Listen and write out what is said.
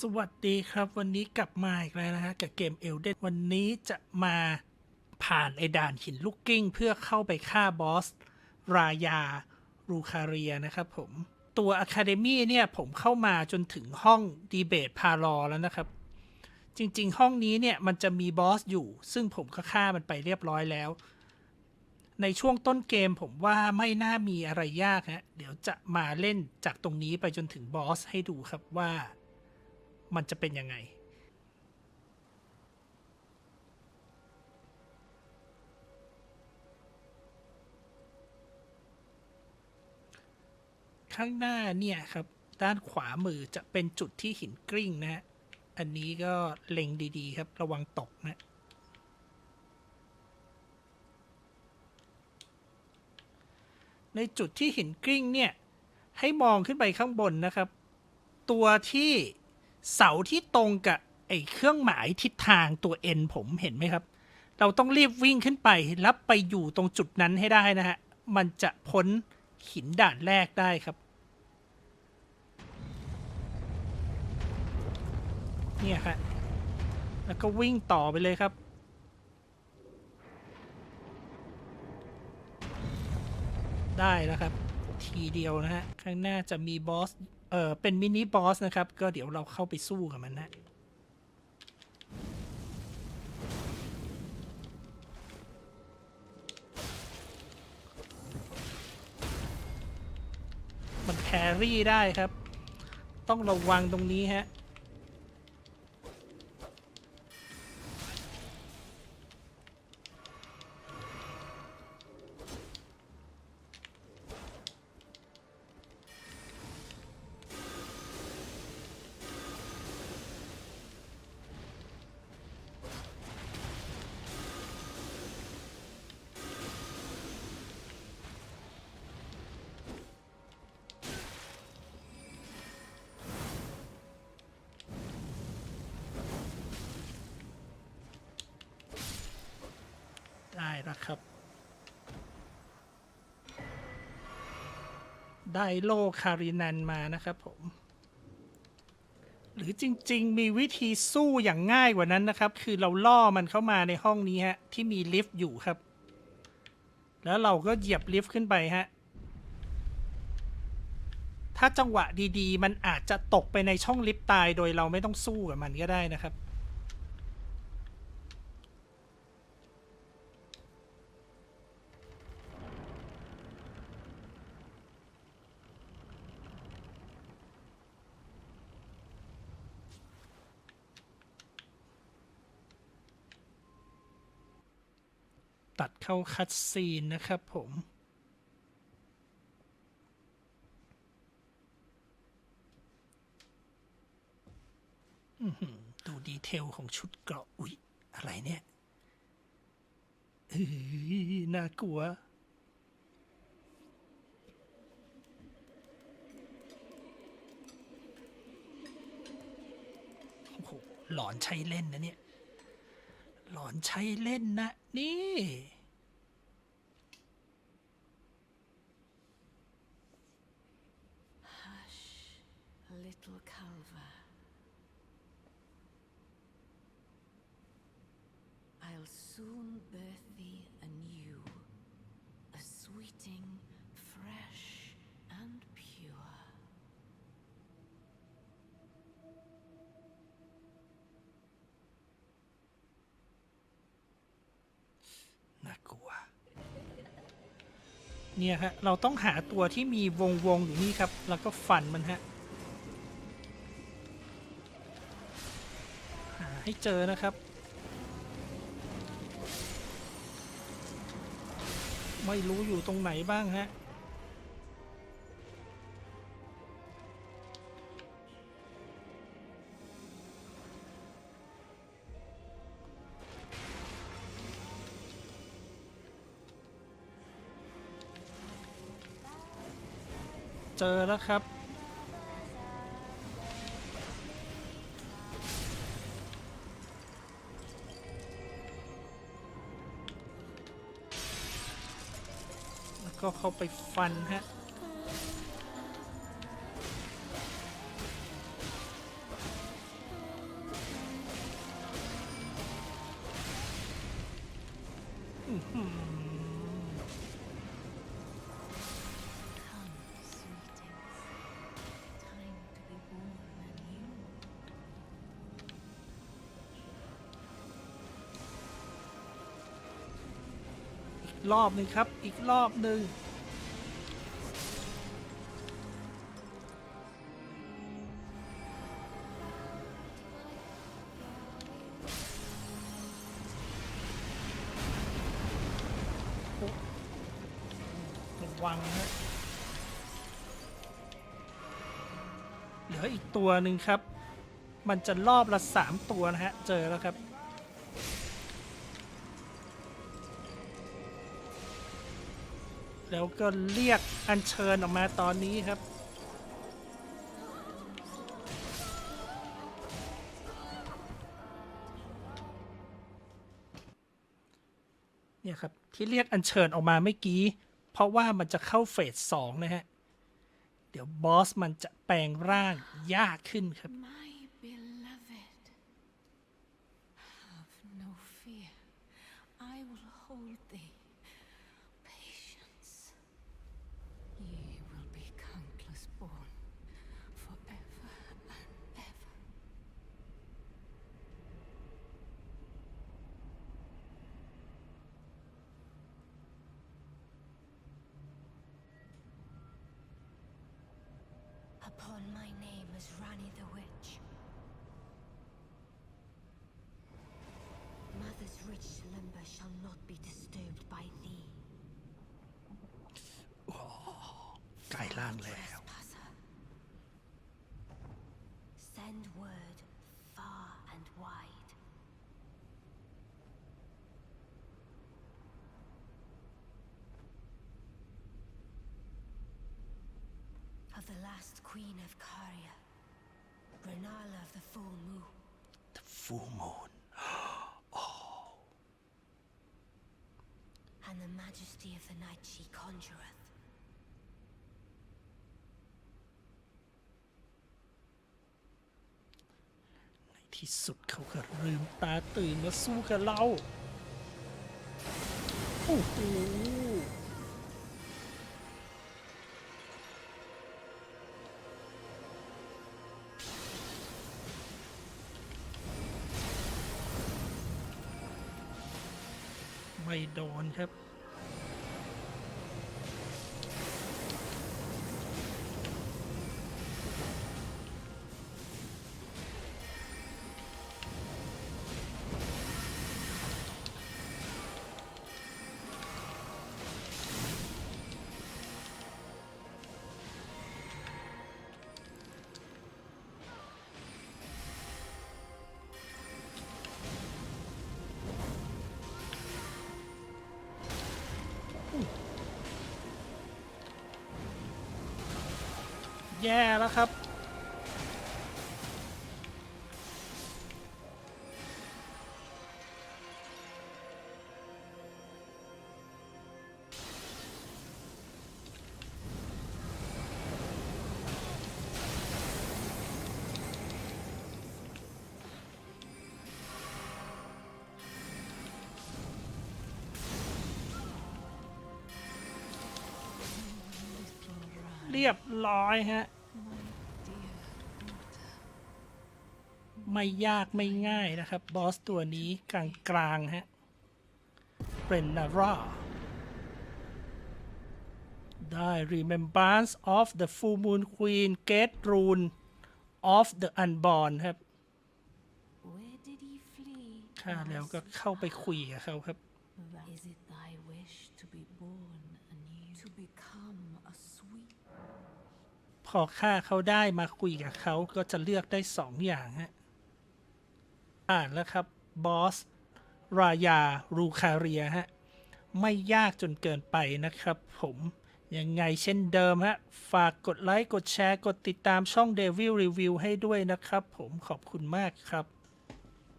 สวัสดีครับวันนี้กลับมาอีกแล้วนะฮะกับเกมเอลเดนวันนี้จะมาผ่านไอด่านหินลูกกิ้ง เพื่อเข้าไปฆ่าบอส รายา รูคาเรียนะครับผมตัวอะคาเดมี่เนี่ย ผมเข้ามาจนถึงห้องดีเบตพารอแล้วนะครับ จริง ๆ ห้องนี้เนี่ย มันจะมีบอสอยู่ ซึ่งผมก็ฆ่ามันไปเรียบร้อยแล้ว ในช่วงต้นเกมผมว่าไม่น่ามีอะไรยากฮะเดี๋ยวจะมาเล่นจากตรงนี้ไปจนถึงบอสให้ดูครับว่า มันจะเป็นยังไง ข้างหน้าเนี่ยครับ ด้านขวามือจะเป็นจุดที่หินกริ้งนะ อันนี้ก็เล็งดีๆ ครับระวังตกนะในจุดที่หินกริ้งเนี่ยให้มองขึ้นไปข้างบนนะครับ ตัวที่ เสาที่ตรงกับไอ้เครื่องหมายทิศทางตัว N ผมเห็นไหมครับ เราต้องรีบวิ่งขึ้นไปแล้วไปอยู่ตรงจุดนั้นให้ได้นะฮะ มันจะพ้นหินด่านแรกได้ครับ เนี่ยครับแล้วก็วิ่งต่อไปเลยครับ ได้แล้วครับ ทีเดียวนะฮะ ข้างหน้าจะมีบอส เออเป็นมินิบอสนะครับ ก็เดี๋ยวเราเข้าไปสู้กับมันนะมันแครี่ได้ครับ ต้องระวังตรงนี้ฮะ ครับ ได้โลคารินันมานะครับผม หรือจริง ๆ มีวิธีสู้อย่างง่ายกว่านั้นนะครับ คือเราล่อมันเข้ามาในห้องนี้ฮะ ที่มีลิฟต์อยู่ครับ แล้วเราก็เหยียบลิฟต์ขึ้นไปฮะถ้าจังหวะดีๆ มันอาจจะตกไปในช่องลิฟต์ตายโดยเราไม่ต้องสู้กับมันก็ได้นะครับ ตัดเข้าคัดซีนนะครับผมดูดีเทลของชุดเกราะอุ๊ย อะไรเนี่ยเฮ้ยน่ากลัว โอ้โห หลอนใช้เล่นนะเนี่ย หลอนใช้เล่นนะ นี่ Little Calva. I'll soon birth thee anew, a sweeting, fresh and pure. น่ากลัว เนี่ยฮะ เราต้องหาตัวที่มีวงวงๆอยู่นี่ครับ แล้วก็ฟันมันฮะหาให้เจอนะครับ ไม่รู้อยู่ตรงไหนบ้างฮะ เจอแล้วครับ แล้วก็เข้าไปฟันฮะอืม รอบหนึ่งครับ อีกรอบหนึ่งระวังนะเหลืออีกตัวหนึ่งครับ มันจะรอบละสามตัวนะฮะ เจอแล้วครับ แล้วก็เรียกอัญเชิญออกมาตอนนี้ครับ เนี่ยครับ ที่เรียกอัญเชิญออกมาเมื่อกี้ เพราะว่ามันจะเข้าเฟสสองนะฮะ เดี๋ยวบอสมันจะแปลงร่างยากขึ้นครับ My beloved, have no fear. I will hold thee. Upon my name is Rani the Witch. Mother's rich slumber shall not be disturbed by thee. ใกล้ล่างแล้ว Trespasser. Send word far and wide. the last queen of Caria, Granala of the full moon. The Full Moon and the majesty of the night she conjureth. ในที่สุดเขาก็ลืมตาตื่นมาสู้กับเรา โอ้โห โดนครับ แย่แล้วครับ เรียบร้อยฮะ ไม่ยากไม่ง่ายนะครับ บอสตัวนี้กลางกลางๆฮะเป็นนาร่าได้ Remembrance of the Full Moon Queen Gate Rune of the Unborn ครับ Where did he flee? ฆ่าแล้วก็เข้าไปคุยกับเขาครับ พอฆ่าเขาได้มาคุยกับเขาก็จะเลือกได้สองอย่างฮะอ่านแล้วครับบอสรายารูคาเรียฮะไม่ยากจนเกินไปนะครับผมยังไงเช่นเดิมฮะ ฝากกดไลค์ กดแชร์ กดติดตามช่อง Devil Review ให้ด้วยนะครับผมขอบคุณมากครับ